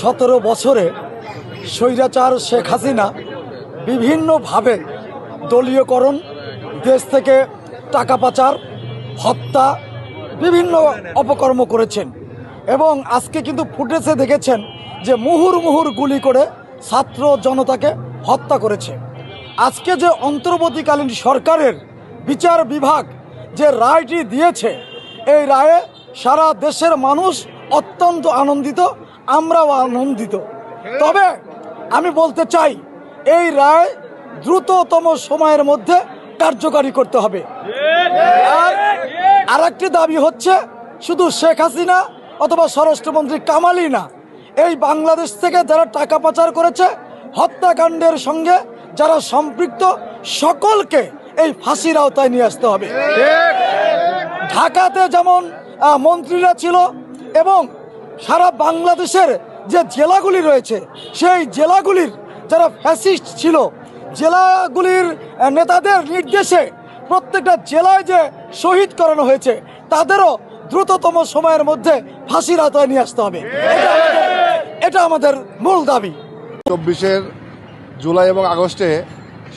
সতেরো বছরে স্বৈরাচার শেখ হাসিনা বিভিন্নভাবে দলীয়করণ, দেশ থেকে টাকা পাচার, হত্যা, বিভিন্ন অপকর্ম করেছেন। এবং আজকে কিন্তু ফুটেজে দেখেছেন যে মুহুর মুহুর গুলি করে ছাত্র জনতাকে হত্যা করেছে। আজকে যে অন্তর্বর্তীকালীন সরকারের বিচার বিভাগ যে রায়টি দিয়েছে, এই রায়ে সারা দেশের মানুষ অত্যন্ত আনন্দিত, আমরাও আনন্দিত। তবে আমি বলতে চাই, এই রায় দ্রুততম সময়ের মধ্যে কার্যকারী করতে হবে। আর আরেকটি দাবি হচ্ছে, শুধু শেখ হাসিনা অথবা স্বরাষ্ট্রমন্ত্রী কামালই না, এই বাংলাদেশ থেকে যারা টাকা পাচার করেছে, হত্যাকাণ্ডের সঙ্গে যারা সম্পৃক্ত, সকলকে এই ফাঁসির আওতায় নিয়ে আসতে হবে। ঢাকাতে যেমন মন্ত্রীরা ছিল এবং সারা বাংলাদেশের যে জেলাগুলি রয়েছে, সেই জেলাগুলির যারা ফ্যাসিস্ট ছিল, জেলাগুলির নেতাদের নির্দেশে প্রত্যেকটা জেলায় যে শহীদ করানো হয়েছে, তাদেরও দ্রুততম সময়ের মধ্যে ফাঁসির আওতায় নিয়ে আসতে হবে। এটা আমাদের- এটা আমাদের মূল দাবি। চব্বিশের জুলাই এবং আগস্টে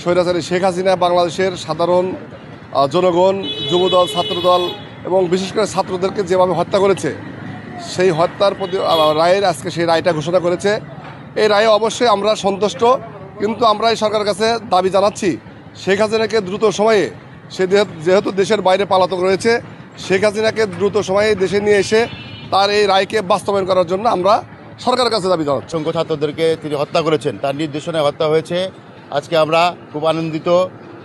স্বৈরাচারী শেখ হাসিনা বাংলাদেশের সাধারণ জনগণ, যুবদল, ছাত্রদল এবং বিশেষ করে ছাত্রদেরকে যেভাবে হত্যা করেছে, সেই হত্যার প্রতি রায়ের আজকে সেই রায়টা ঘোষণা করেছে। এই রায়ে অবশ্যই আমরা সন্তুষ্ট, কিন্তু আমরা এই সরকারের কাছে দাবি জানাচ্ছি, শেখ হাসিনাকে দ্রুত সময়ে সে যেহেতু- দেশের বাইরে পালাতক রয়েছে, শেখ হাসিনাকে দ্রুত সময়ে দেশে নিয়ে এসে তার এই রায়কে বাস্তবায়ন করার জন্য আমরা সরকারের কাছে দাবি জানাচ্ছি। সংখ্য ছাত্রদেরকে তিনি হত্যা করেছেন, তার নির্দেশনায় হত্যা হয়েছে। আজকে আমরা খুব আনন্দিত,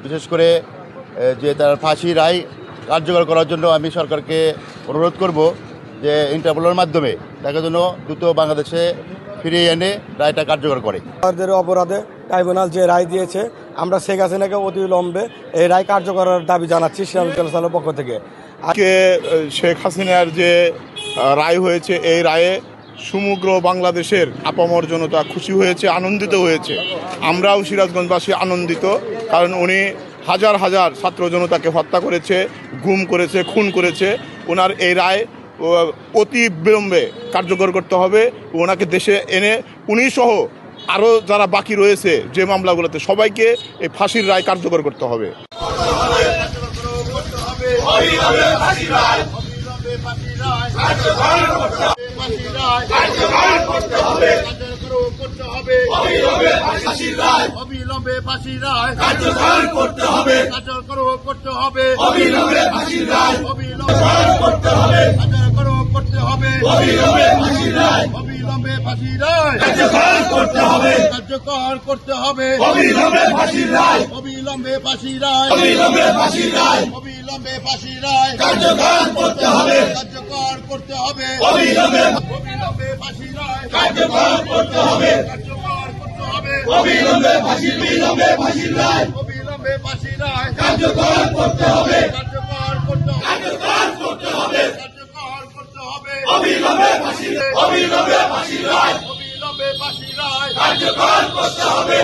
বিশেষ করে যে তার ফাঁসি রায় কার্যকর করার জন্য আমি সরকারকে অনুরোধ করব যে ইন্টারপোলের মাধ্যমে তাকে যেন দ্রুত বাংলাদেশে ফিরিয়ে এনে রায়টা কার্যকর করে। আমাদের অপরাধে ট্রাইব্যুনাল যে রায় দিয়েছে আমরা শেখ হাসিনাকে অতিবিলম্বে এই রায় কার্যকরের দাবি জানাচ্ছি সিরাজুল পক্ষ থেকে। আজকে শেখ হাসিনার যে রায় হয়েছে এই রায়ে সমগ্র বাংলাদেশের আপামর জনতা খুশি হয়েছে আনন্দিত হয়েছে। আমরাও সিরাজগঞ্জবাসী আনন্দিত কারণ উনি হাজার হাজার ছাত্র জনতাকে হত্যা করেছে, গুম করেছে, খুন করেছে। ওনার এই রায় অতি বিলম্বে কার্যকর করতে হবে। ওনাকে দেশে এনে উনি সহ আরও যারা বাকি রয়েছে যে মামলাগুলোতে সবাইকে এই ফাঁসির রায় কার্যকর করতে হবে। অবিলম্বে ফাঁসি রায়। কার্যকর করতে হবে। কার্যকর করতে হবে। অবিলম্বে ফাঁসি রায়। অবিলম্বে করতে হবে। কার্যকর করতে হবে। অবিলম্বে ফাঁসি রায়। অবিলম্বে ফাঁসি রায়। কার্যকর করতে হবে। কার্যকর করতে হবে। অবিলম্বে ফাঁসি রায়। অবিলম্বে ফাঁসি রায়। অবিলম্বে ফাঁসি রায়। অবিলম্বে ফাঁসি রায়। কার্যকর করতে হবে। কার্যকর করতে হবে। অবিলম্বে অবিলম্বে রায় কার্যকর করতে হবে। অবিলম্বে ফাঁসি বিলম্বে ফাঁসি রায়। কার্যকর করতে করতে হবে। অবিলম্বে ফাঁসি অবিলম্বে ফাঁসি রায় অবিলম্বে ফাঁসি রায়। কার্যকর করতে হবে।